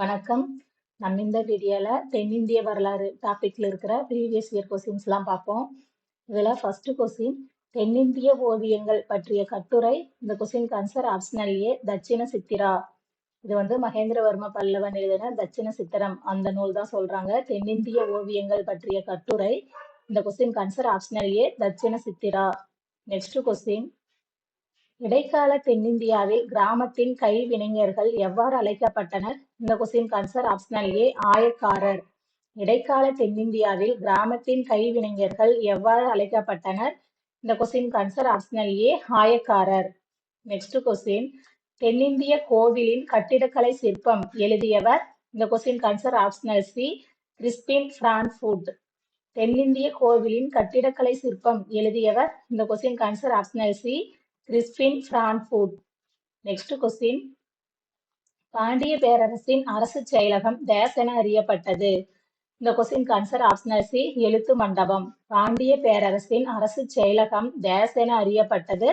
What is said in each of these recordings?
வணக்கம். நம்ம இந்த வீடியோல தென்னிந்திய வரலாறு டாபிக்ல இருக்கிற ப்ரீவியஸ் இயர் கொஸ்டின்ஸ்லாம் பார்ப்போம். இதுல ஃபர்ஸ்ட் கொஸ்டின் தென்னிந்திய ஓவியங்கள் பற்றிய கட்டுரை. இந்த கொஸ்டினுக்கு answer optional A Dakshina Chitra. இது வந்து மகேந்திரவர்ம பல்லவன் எழுதின தட்சிண சித்திரம் அந்த நூல் தான் சொல்றாங்க. தென்னிந்திய ஓவியங்கள் பற்றிய கட்டுரை. இந்த கொஸ்டினுக்கு answer optional A Dakshina Chitra. Next question இடைக்கால தென்னிந்தியாவில் கிராமத்தின் கைவினைஞர்கள் எவ்வாறு அழைக்கப்பட்டனர்? இந்த கொஸ்டின் ஆன்சர் ஆப்ஷனல் ஏ ஆயக்காரர். இடைக்கால தென்னிந்தியாவில் கிராமத்தின் கைவினைஞர்கள் எவ்வாறு அழைக்கப்பட்டனர்? இந்த கொஸ்டின் ஆன்சர் ஆப்ஷனல் ஏ ஆயக்காரர். நெக்ஸ்ட் கொஸ்டின் தென்னிந்திய கோவிலின் கட்டிடக்கலை சிற்பம் எழுதியவர். இந்த question answer optional C Crispin Branfoot தென்னிந்திய கோவிலின் கட்டிடக்கலை சிற்பம் எழுதியவர். இந்த question answer optional C Crispin Branfoot next question Pandya பேரரசின் அரசு செயலகம் டேஸ் என அறியப்பட்டது. இந்த கொஸ்டின் ஆன்சர் ஆப்ஷனல் சி எழுத்து மண்டபம். பாண்டிய பேரரசின் அரசு செயலகம் டேஸ் என அறியப்பட்டது.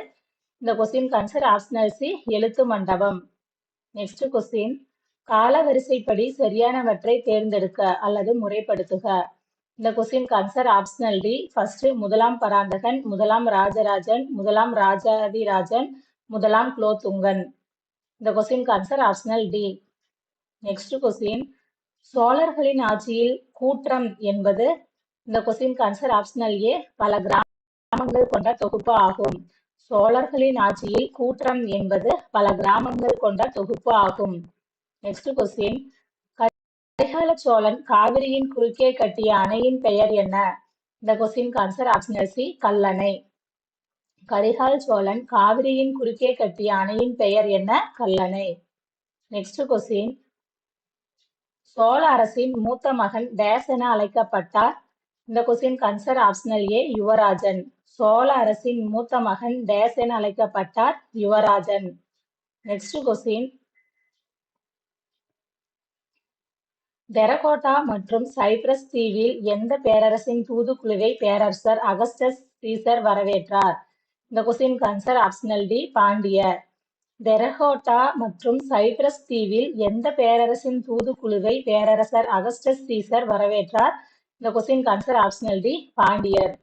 இந்த கொஸ்டின் ஆன்சர் ஆப்ஷனல் சி எழுத்து மண்டபம். நெக்ஸ்ட் கொஸ்டின் காலவரிசைப்படி சரியானவற்றை தேர்ந்தெடுக்க அல்லது முறைப்படுத்துக. இந்த question answer optional D first முதலாம் பராந்தகன் முதலாம் ராஜராஜன் முதலாம் ராஜாதிராஜன் முதலாம் குலோத்துங்கன். இந்த question answer optional D next question சோழர்களின் ஆட்சியில் கூற்றம் என்பது இந்த கொஸ்டின் ஆன்சர் ஆப்ஷனல் ஏ பல கிராமங்கள் கொண்ட தொகுப்பு ஆகும். சோழர்களின் ஆட்சியில் கூற்றம் என்பது பல கிராமங்கள் கொண்ட தொகுப்பு ஆகும். நெக்ஸ்ட் கொஸ்டின் கரிகால சோழன் காவிரியின் குறுக்கே கட்டிய அணையின் பெயர் என்ன? இந்த question answer option C Kallanai. Karikal Cholan காவிரியின் குறுக்கே கட்டிய அணையின் பெயர் என்ன? கல்லணை. நெக்ஸ்ட் கொஸ்டின் சோழ அரசின் மூத்த மகன் டேஸ் என அழைக்கப்பட்டார். இந்த question answer optional A Yuvarajan. Chola அரசின் மூத்த மகன் டேஸ் என அழைக்கப்பட்டார் யுவராஜன். நெக்ஸ்ட் கொஸ்டின் டெரகோட்டா மற்றும் சைப்ரஸ் தீவில் எந்த பேரரசின் தூதுக்குழுவை பேரரசர் அகஸ்டஸ் சீசர் வரவேற்றார்? இந்த கொஸ்டின் ஆன்சர் ஆப்ஷனல் டி பாண்டியர். டெரகோட்டா மற்றும் சைப்ரஸ் தீவில் எந்த பேரரசின் தூதுக்குழுவை பேரரசர் அகஸ்டஸ் சீசர் வரவேற்றார்? இந்த கொஸ்டின் ஆன்சர் ஆப்ஷனல் டி பாண்டியர்.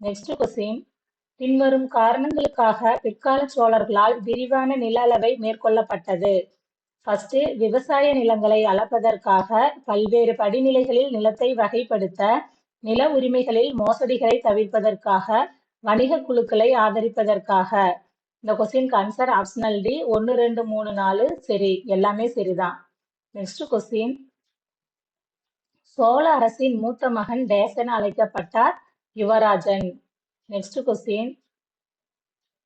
நெக்ஸ்ட் கொஸ்டின் பின்வரும் காரணங்களுக்காக பிற்கால சோழர்களால் விரிவான நில அளவை மேற்கொள்ளப்பட்டது. ஃபர்ஸ்ட் விவசாய நிலங்களை அளப்பதற்காக பல்வேறு படிநிலைகளில் நிலத்தை வகைப்படுத்த நில உரிமைகளில் மோசடிகளை தவிர்ப்பதற்காக வணிக குழுக்களை ஆதரிப்பதற்காக. இந்த கொஸ்டின் ஆன்சர் ஆப்ஷனல் டி ஒன்று ரெண்டு மூணு நாலு சரி. எல்லாமே சரிதான். நெக்ஸ்ட் கொஸ்டின் சோழ அரசின் மூத்த மகன் டேசன் அழைக்கப்பட்டார் யுவராஜன். நெக்ஸ்ட் கொஸ்டின்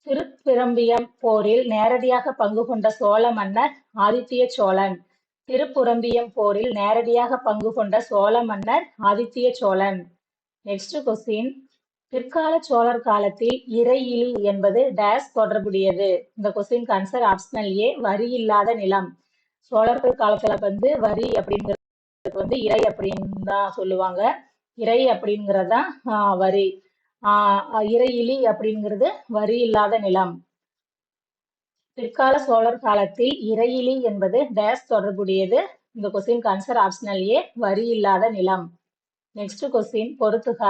திருப்பிரம்பியம் போரில் நேரடியாக பங்கு கொண்ட சோழ மன்னர் ஆதித்ய சோழன். திருப்புரம்பியம் போரில் நேரடியாக பங்கு கொண்ட சோழ மன்னர் ஆதித்ய சோழன். நெக்ஸ்ட் கொஸ்டின் பிற்கால சோழர் காலத்தில் இறையிலி என்பது டேஸ் தொடர்புடையது. இந்த கொஸ்டின் ஆன்சர் ஆப்ஷனல் ஏ வரி இல்லாத நிலம். சோழர்கள் காலத்துல வந்து வரி அப்படிங்கிறது வந்து இறை அப்படின்னு தான் சொல்லுவாங்க. இறை அப்படிங்கிறதா வரி. இறையிலி அப்படிங்கிறது வரி இல்லாத நிலம். பிற்கால சோழர் காலத்தில் இறையிலி என்பது டேஸ் தொடர்புடையது. இந்த கொஸ்டின் ஆன்சர் ஆப்ஷனல் ஏ வரி இல்லாத நிலம். நெக்ஸ்ட் கொஸ்டின் பொறுத்துக.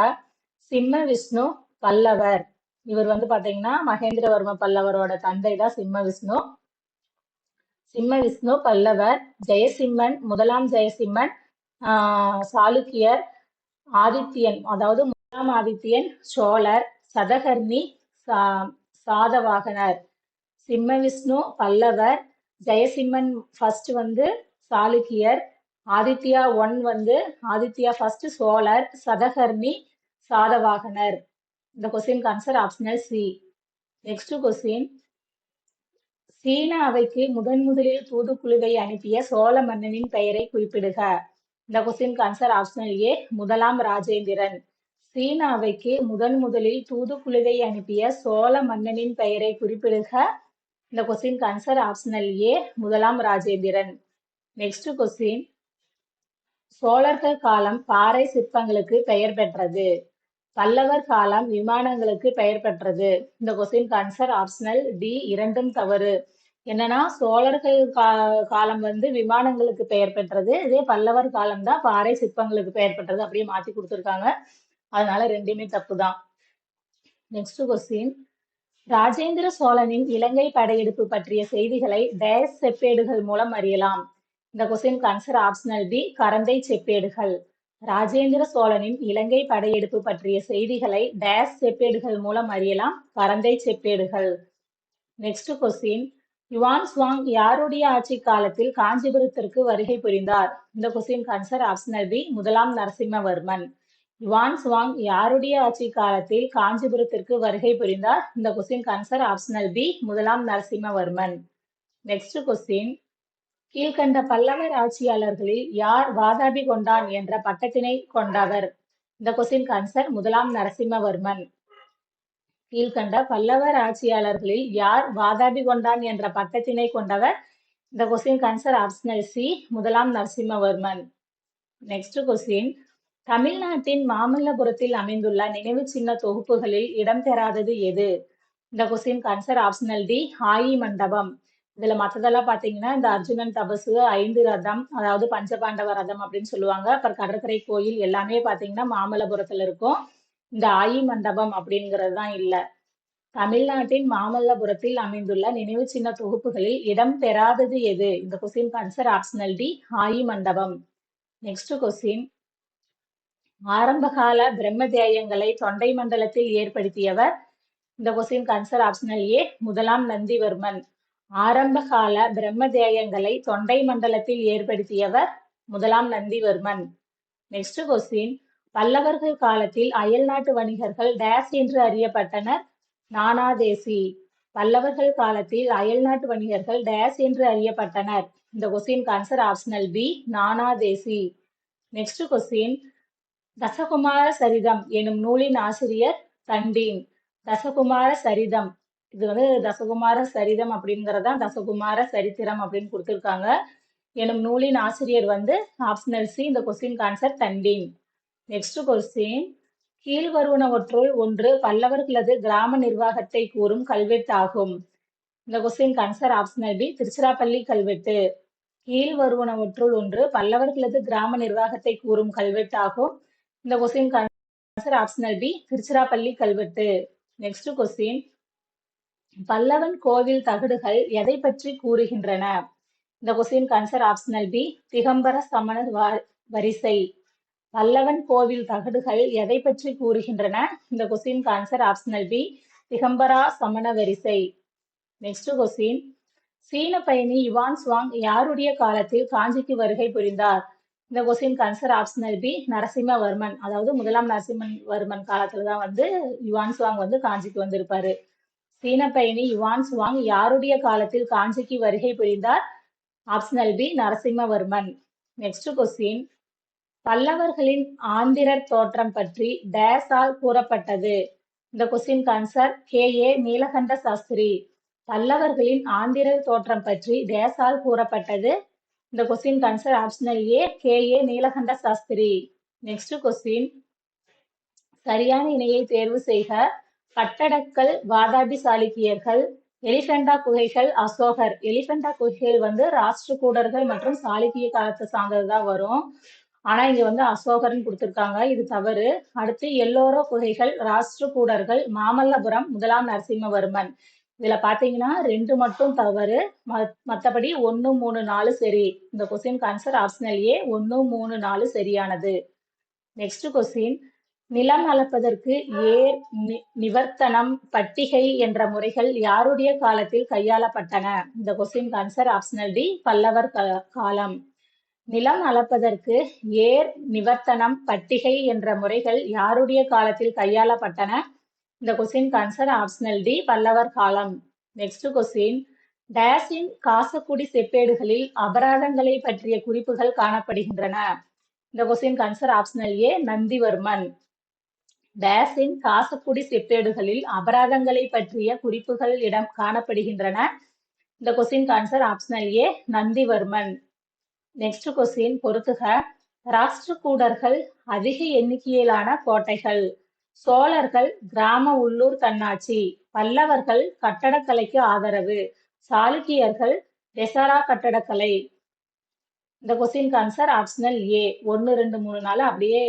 சிம்ம விஷ்ணு பல்லவர். இவர் வந்து பாத்தீங்கன்னா மகேந்திரவர்ம பல்லவரோட தந்தை தான் சிம்ம விஷ்ணு. சிம்ம விஷ்ணு பல்லவர் ஜெயசிம்மன் முதலாம் ஜெயசிம்மன் ஆஹ் சாளுக்கியர் ஆதித்யன் அதாவது முதலாம் ஆதித்யன் சோழர் சதகர்ணி சா சாதவாகனர். சிம்ம விஷ்ணு பல்லவர் ஜெயசிம்மன் ஃபர்ஸ்ட் வந்து சாளுக்கியர் ஆதித்யா ஒன் வந்து ஆதித்யா ஃபர்ஸ்ட் சோழர் சதகர்ணி சாதவாகனர். இந்த question answer optional C next question சீன அவைக்கு முதன் முதலில் தூதுக்குழுவை அனுப்பிய சோழ மன்னனின் பெயரை குறிப்பிடுக. இந்த கொஸ்டின் ஆன்சர் ஆப்ஷனல் ஏ முதலாம் ராஜேந்திரன். சீனாவைக்கு முதன் முதலில் தூதுக்குழுவை அனுப்பிய சோழ மன்னனின் பெயரை குறிப்பிடுக. இந்த கொஸ்டின் ஆன்சர் ஆப்ஷனல் ஏ முதலாம் ராஜேந்திரன். நெக்ஸ்ட் கொஸ்டின் சோழர்கள் காலம் பாறை சிற்பங்களுக்கு பெயர் பெற்றது. பல்லவர் காலம் விமானங்களுக்கு பெயர் பெற்றது. இந்த கொஸ்டின் ஆன்சர் ஆப்ஷனல் டி இரண்டும் தவறு. என்னன்னா சோழர்கள் கா காலம் வந்து விமானங்களுக்கு பெயர் பெற்றது. இதே பல்லவர் காலம் தான் பாறை சிற்பங்களுக்கு பெயர் பெற்றது அப்படியே மாத்தி கொடுத்துருக்காங்க. அதனால ரெண்டுமே தப்பு தான் நெக்ஸ்ட் கொஸ்டின் ராஜேந்திர சோழனின் இலங்கை படையெடுப்பு பற்றிய செய்திகளை டேஸ் செப்பேடுகள் மூலம் அறியலாம். இந்த question answer optional B Karanthai செப்பேடுகள். ராஜேந்திர சோழனின் இலங்கை படையெடுப்பு பற்றிய செய்திகளை டேஸ் செப்பேடுகள் மூலம் அறியலாம் கரந்தை செப்பேடுகள். நெக்ஸ்ட் கொஸ்டின் யுவான் சுவாங் யாருடைய ஆட்சி காலத்தில் காஞ்சிபுரத்திற்கு வருகை புரிந்தார்? இந்த கொஸ்டின் கன்சர் ஆப்ஷனல் பி முதலாம் நரசிம்மவர்மன். யுவான் சுவாங் யாருடைய ஆட்சி காலத்தில் காஞ்சிபுரத்திற்கு வருகை புரிந்தார்? இந்த கொஸ்டின் ஆன்சர் ஆப்ஷனல் பி முதலாம் நரசிம்மவர்மன். நெக்ஸ்ட் கொஸ்டின் கீழ்கண்ட பல்லவர் ஆட்சியாளர்களில் யார் வாதாபி கொண்டான் என்ற பட்டத்தினை கொண்டவர்? இந்த கொஸ்டின் ஆன்சர் முதலாம் நரசிம்மவர்மன். கீழ்கண்ட பல்லவர் ஆட்சியாளர்களில் யார் வாதாபி கொண்டான் என்ற பட்டத்தினை கொண்டவர்? இந்த கொஸ்டின் ஆன்சர் ஆப்ஷனல் சி முதலாம் நரசிம்மவர்மன். நெக்ஸ்ட் கொஸ்டின் தமிழ்நாட்டின் மாமல்லபுரத்தில் அமைந்துள்ள நினைவு சின்ன தொகுப்புகளில் இடம்பெறாதது எது? இந்த கொஸ்டின் கன்சர் ஆப்ஷனல் டி ஹாயி மண்டபம். இதுல மற்றதெல்லாம் பாத்தீங்கன்னா இந்த அர்ஜுனன் தபசு ஐந்து ரதம் அதாவது பஞ்சபாண்டவ ரதம் அப்படின்னு சொல்லுவாங்க. அப்புறம் கடற்கரை கோயில் எல்லாமே பாத்தீங்கன்னா மாமல்லபுரத்துல இருக்கும். இந்த ஆயி மண்டபம் அப்படிங்கிறது தான் இல்லை. தமிழ்நாட்டின் மாமல்லபுரத்தில் அமைந்துள்ள நினைவு சின்ன தொகுப்புகளில் இடம் பெறாதது எது? இந்த கொஸ்டின் கன்சர் ஆப்ஷனல் டி ஹாயி மண்டபம். நெக்ஸ்ட் கொஸ்டின் ஆரம்பகால பிரம்மதேயங்களை தொண்டை மண்டலத்தில் ஏற்படுத்தியவர் இந்த கொஸ்டின் கன்சர் ஆப்ஷனல் ஏ முதலாம் நந்திவர்மன். ஆரம்பகால பிரம்மதேயங்களை தொண்டை மண்டலத்தில் ஏற்படுத்தியவர் முதலாம் நந்திவர்மன். நெக்ஸ்ட் கொஸ்டின் பல்லவர்கள் காலத்தில் அயல் நாட்டு வணிகர்கள் டேஸ் என்று அறியப்பட்டனர். நானாதேசி. பல்லவர்கள் காலத்தில் அயல் நாட்டு வணிகர்கள் டேஸ் என்று அறியப்பட்டனர். இந்த question answer optional B Nanadesi. Next question Dasakumara Charitam எனும் நூலின் ஆசிரியர் தண்டீன் தசகுமார சரிதம். இது வந்து தசகுமார சரிதம் அப்படிங்கறதான் தசகுமார சரித்திரம் அப்படின்னு கொடுத்துருக்காங்க. எனும் நூலின் ஆசிரியர் வந்து ஆப்ஷனல் சி இந்த question answer Dandin next question கீழ்வருவனவற்றுள் ஒன்று பல்லவர்களது கிராம நிர்வாகத்தை கூறும் கல்வெட்டாகும். இந்த question answer optional B Tiruchirappalli கல்வெட்டு. கீழ்வருவனவற்றுள் ஒன்று பல்லவர்களது கிராம நிர்வாகத்தை கூறும் கல்வெட்டாகும். இந்த question answer optional B Tiruchirappalli கல்வெட்டு. நெக்ஸ்ட் கொஸ்டின் பல்லவன் கோவில் தகடுகள் எதை பற்றி கூறுகின்றன? இந்த கொஸ்டின் ஆன்சர் ஆப்ஷனல் பி திகம்பர சமணர் வரிசை. பல்லவன் கோவில் தகடுகள் எதை பற்றி கூறுகின்றன? இந்த question answer optional B Digambara சமண வரிசை. நெக்ஸ்ட் கொஸ்டின் சீன பயணி யுவான் சுவாங் யாருடைய காலத்தில் காஞ்சிக்கு வருகை புரிந்தார்? இந்த question answer optional B Narasimhavarman அதாவது முதலாம் நரசிம்மவர்மன் காலத்துல தான் வந்து யுவான் சுவாங் வந்து காஞ்சிக்கு வந்திருப்பாரு. சீன பயணி யுவான் சுவாங் யாருடைய காலத்தில் காஞ்சிக்கு வருகை புரிந்தார்? Optional B Narasimhavarman. Next question பல்லவர்களின் ஆந்திரர் தோற்றம் பற்றி டேஸால் கூறப்பட்டது. இந்த question answer K A Nilakanta Sastri. பல்லவர்களின் ஆந்திரர் தோற்றம் பற்றி டேஸால் கூறப்பட்டது இந்த question answer optional A K A Nilakanta Sastri. Next question சரியான இணையை தேர்வு செய்க. கட்டடக்கல் வாதாபி சாளுக்கியர்கள் எலிஃபெண்டா குகைகள் அசோகர். எலிஃபெண்டா குகைகள் வந்து ராஷ்டிரகூடர்கள் மற்றும் சாளுக்கிய காலத்தை சார்ந்ததுதான் வரும். ஆனா இங்க வந்து அசோகர்னு கொடுத்துருக்காங்க. இது தவறு. அடுத்து எல்லோரோ குகைகள் ராஷ்டிரகூடர்கள் மாமல்லபுரம் முதலாம் நரசிம்மவர்மன். இதுல பாத்தீங்கன்னா ரெண்டு மட்டும் தவறு. மத்தபடி ஒன்னு மூணு நாலு சரி. இந்த கொஸ்டின் ஆன்சர் ஆப்ஷனல் ஏ ஒன்னு மூணு நாலு சரியானது. நெக்ஸ்ட் கொஸ்டின் நிலம் அளப்பதற்கு ஏர் நிவர்த்தனம் பட்டிகை என்ற முறைகள் யாருடைய காலத்தில் கையாளப்பட்டன? இந்த கொஸ்டின் ஆன்சர் ஆப்ஷனல் டி பல்லவர் காலம். நிலம் அளப்பதற்கு ஏர் நிவர்த்தனம் பட்டிகை என்ற முறைகள் யாருடைய காலத்தில் கையாளப்பட்டன? இந்த கொஸ்டின் ஆன்சர் ஆப்ஷனல் டி பல்லவர் காலம் நெக்ஸ்ட் கொஸ்டின் டேஸின் காசக்குடி செப்பேடுகளில் அபராதங்களை பற்றிய குறிப்புகள் காணப்படுகின்றன இந்த question answer optional A Nandivarman டேஸின் Kasakudi செப்பேடுகளில் அபராதங்களை பற்றிய குறிப்புகள் இடம் காணப்படுகின்றன இந்த question answer optional A Nandivarman next question பொறுத்துக. ராஷ்டிரகூடர்கள் அதிக எண்ணிக்கையிலான கோட்டைகள். சோழர்கள் கிராம உள்ளூர் தன்னாட்சி பல்லவர்கள் கட்டடக்கலைக்கு ஆதரவு சாளுக்கியர்கள் வெசாரா கட்டடக்கலை. இந்த கொஸ்டின் ஆன்சர் ஆப்ஷனல் ஏ ஒன்று ரெண்டு மூணு நாள் அப்படியே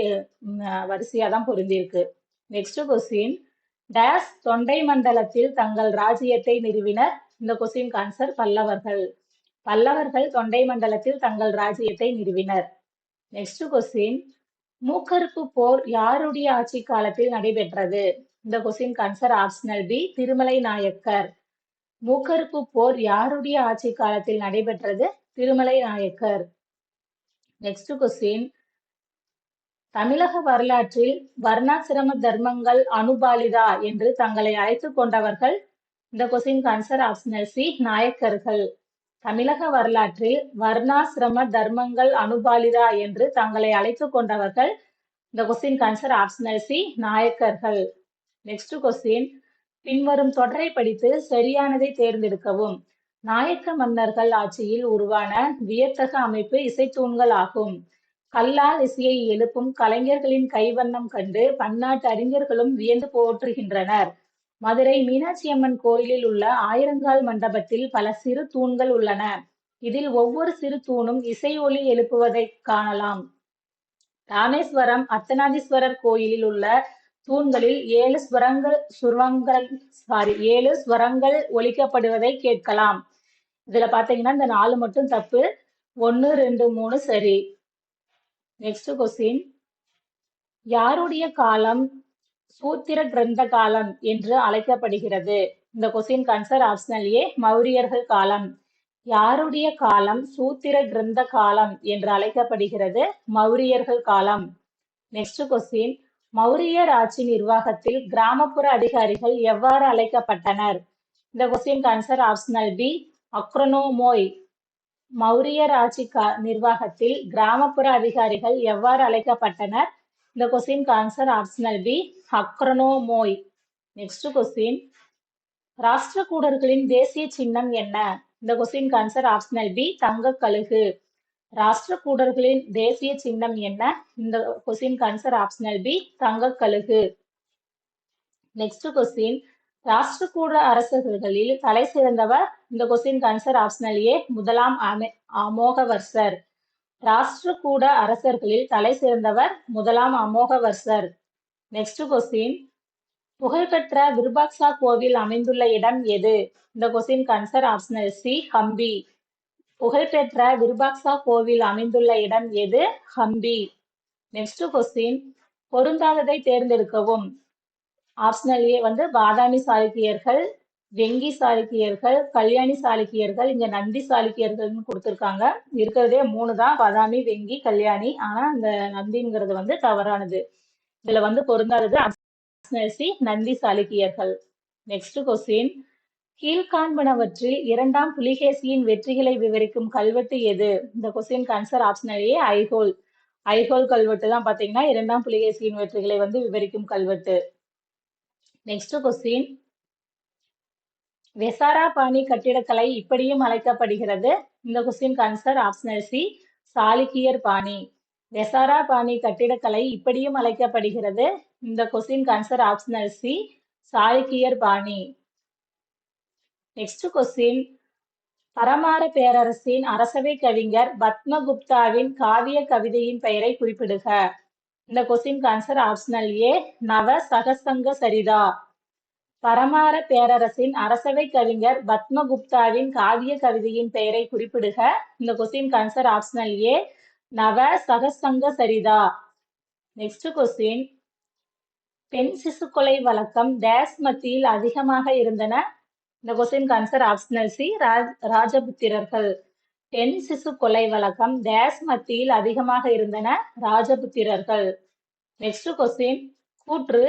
வரிசையாக தான் பொருந்திருக்கு நெக்ஸ்ட் கொஸ்டின் டேஸ் தொண்டை மண்டலத்தில் தங்கள் ராஜ்யத்தை நிறுவினர். இந்த கொஸ்டின் ஆன்சர் பல்லவர்கள். பல்லவர்கள் தொண்டை மண்டலத்தில் தங்கள் ராஜ்யத்தை நிறுவினர். நெக்ஸ்ட் கொஸ்டின் மூக்கறுப்பு போர் யாருடைய ஆட்சி காலத்தில் நடைபெற்றது? இந்த question answer optional B Thirumalai Nayakkar. மூக்கறுப்பு போர் யாருடைய ஆட்சி காலத்தில் நடைபெற்றது? திருமலை நாயக்கர். நெக்ஸ்ட் கொஸ்டின் தமிழக வரலாற்றில் வர்ணாசிரம தர்மங்கள் அனுபாலிதா என்று தங்களை அழைத்துக் கொண்டவர்கள். இந்த கொஸ்டின் ஆன்சர் ஆப்ஷனல் சி நாயக்கர்கள். தமிழக வரலாற்றில் வர்ணாசிரம தர்மங்கள் அனுபாலிதா என்று தங்களை அழைத்து கொண்டவர்கள் இந்த கொஸ்டின் ஆன்சர் ஆப்ஷனல் சி நாயக்கர்கள். நெக்ஸ்ட் கொஸ்டின் பின்வரும் தொடரை படித்து சரியானதை தேர்ந்தெடுக்கவும். நாயக்க மன்னர்கள் ஆட்சியில் உருவான வியத்தக அமைப்பு இசைத்தூண்கள் ஆகும். கல்லால் இசையை எழுப்பும் கலைஞர்களின் கைவண்ணம் கண்டு பன்னாட்டு அறிஞர்களும் வியந்து போற்றுகின்றனர். மதுரை மீனாட்சி அம்மன் கோயிலில் உள்ள ஆயிரங்கால் மண்டபத்தில் பல சிறு தூண்கள் உள்ளன. இதில் ஒவ்வொரு சிறு தூணும் இசை ஒலி எழுப்புவதை காணலாம். ராமேஸ்வரம் அர்த்தநாதீஸ்வரர் கோயிலில் உள்ள தூண்களில் ஏழு ஸ்வரங்கள் சுரங்கள் சாரி ஏழு ஸ்வரங்கள் ஒலிக்கப்படுவதை கேட்கலாம். இதுல பாத்தீங்கன்னா இந்த நாலு மட்டும் தப்பு. ஒன்னு ரெண்டு மூணு சரி. நெக்ஸ்ட் கொஸ்டின் யாருடைய காலம் சூத்திர கிரந்த காலம் என்று அழைக்கப்படுகிறது. இந்த கொஸ்டின் கன்சர் ஆப்ஷனல் ஏ மௌரியர்கள் காலம். யாருடைய காலம் சூத்திர கிரந்த காலம் என்று அழைக்கப்படுகிறது? மௌரியர்கள் காலம். நெக்ஸ்ட் கொஸ்டின் மௌரியர் ஆட்சி நிர்வாகத்தில் கிராமப்புற அதிகாரிகள் எவ்வாறு அழைக்கப்பட்டனர்? இந்த question answer optional B agronomoi மௌரியர் ஆட்சி நிர்வாகத்தில் கிராமப்புற அதிகாரிகள் எவ்வாறு அழைக்கப்பட்டனர்? இந்த question answer optional B agronomoi next question ராஷ்டிரகூடர்களின் தேசிய சின்னம் என்ன? இந்த கொஸ்டின் ஆன்சர் ஆப்ஷனல் பி தங்க கழுகு ராஷ்டிரகூடர்களின் தேசிய சின்னம் என்ன? இந்த கொஸ்டின் ஆன்சர் ஆப்ஷனல் பி தங்க கழுகு நெக்ஸ்ட் கொஸ்டின் ராஷ்டிரகூட அரசர்களில் தலை சிறந்தவர் இந்த கொஸ்டின் ஆன்சர் ஆப்ஷனல் ஏ முதலாம் அமோகவர்சர் ராஷ்டிரகூட அரசர்களில் தலை சிறந்தவர் முதலாம் அமோகவர்சர். நெக்ஸ்ட் கொஸ்டின் புகழ்பெற்ற விருபாக்சா கோவில் அமைந்துள்ள இடம் எது? இந்த question answer optional C Hampi புகழ்பெற்ற விருபாக்சா கோவில் அமைந்துள்ள இடம் எது? ஹம்பி நெக்ஸ்ட் கொஸ்டின் பொருந்தாததை தேர்ந்தெடுக்கவும். ஆப்ஷனல் ஏ வந்து பாதாமி சாளுக்கியர்கள் வெங்கி சாளுக்கியர்கள் கல்யாணி சாளுக்கியர்கள் இங்க நந்தி சாளுக்கியர்கள்னு கொடுத்துருக்காங்க. இருக்கிறதே மூணு தான். பாதாமி வெங்கி கல்யாணி. ஆனா இந்த நந்திங்கிறது வந்து தவறானது. இதுல வந்து பொருந்தாதது ஆப்ஷனல் சி நந்தி சாளுக்கியர்கள் நெக்ஸ்ட் கொஸ்டின் கீழ்காண்பனவற்றில் இரண்டாம் புலிகேசியின் வெற்றிகளை விவரிக்கும் கல்வெட்டு எது? இந்த question answer optional Aihole Aihole கல்வெட்டு தான் பாத்தீங்கன்னா இரண்டாம் புலிகேசியின் வெற்றிகளை வந்து விவரிக்கும் கல்வெட்டு. நெக்ஸ்ட் கொஸ்டின் வெசாரா பாணி கட்டிடக்கலை இப்படியும் அழைக்கப்படுகிறது. இந்த கொஸ்டின் ஆன்சர் ஆப்ஷனல் சி சாலிக்கியர் பாணி வெசாரா பாணி கட்டிடக்கலை இப்படியும் அழைக்கப்படுகிறது. இந்த கொஸ்டின் ஆன்சர் ஆப்ஷனல் சி சாளுக்கியர் பாணி நெக்ஸ்ட் கொஸ்டின் பரமார பேரரசின் அரசவை கவிஞர் பத்மகுப்தாவின் காவிய கவிதையின் பெயரை குறிப்பிடுக. இந்த கொஸ்டின் ஆன்சர் ஆப்ஷனல் ஏ நவ சகசங்க சரிதா. பரமார பேரரசின் அரசவை கவிஞர் பத்மகுப்தாவின் காவிய கவிதையின் பெயரை குறிப்பிடுக. இந்த கொஸ்டின் ஆன்சர் ஆப்ஷனல் ஏ நவ சகசங்க சரிதா. நெக்ஸ்ட் கொஸ்டின் பெண் சிசு கொலை வழக்கம் டேஸ் மத்தியில் அதிகமாக இருந்தன. இந்த கொஸ்டின் ஆன்சர் ஆப்ஷனல் சி ராஜபுத்திரர்கள். பெண் சிசு கொலை வழக்கம் டேஸ் மத்தியில் அதிகமாக இருந்தன. ராஜபுத்திரர்கள். நெக்ஸ்ட் கொஸ்டின் கூற்று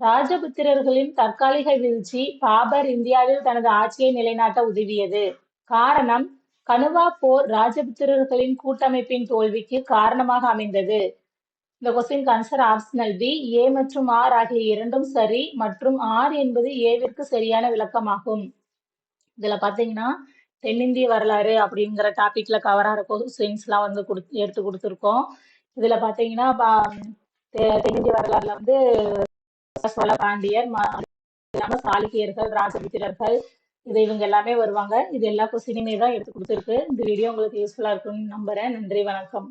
ராஜபுத்திரர்களின் தற்காலிக வீழ்ச்சி பாபர் இந்தியாவில் தனது ஆட்சியை நிலைநாட்ட உதவியது. காரணம் கனுவா போர் ராஜபுத்திரர்களின் கூட்டமைப்பின் தோல்விக்கு காரணமாக அமைந்தது. இந்த question answer optional B A மற்றும் ஆர் ஆகிய இரண்டும் சரி மற்றும் ஆர் என்பது ஏவிற்கு சரியான விளக்கமாகும். இதுல பாத்தீங்கன்னா தென்னிந்திய வரலாறு அப்படிங்கிற டாபிக்ல கவர் ஆகிற கொஸ்டின்ஸ் எல்லாம் வந்து கொடு எடுத்து கொடுத்துருக்கோம். இதுல பாத்தீங்கன்னா தென்னிந்திய வரலாறுல வந்து சோழ பாண்டியர் இல்லாம சாளுக்கியர்கள் ராஜபுத்திரர்கள் இது இவங்க எல்லாமே வருவாங்க. இது எல்லா கொஸ்டினுமே தான் எடுத்து கொடுத்துருக்கு. இந்த வீடியோ உங்களுக்கு யூஸ்ஃபுல்லா இருக்கும்னு நம்புறேன். நன்றி வணக்கம்.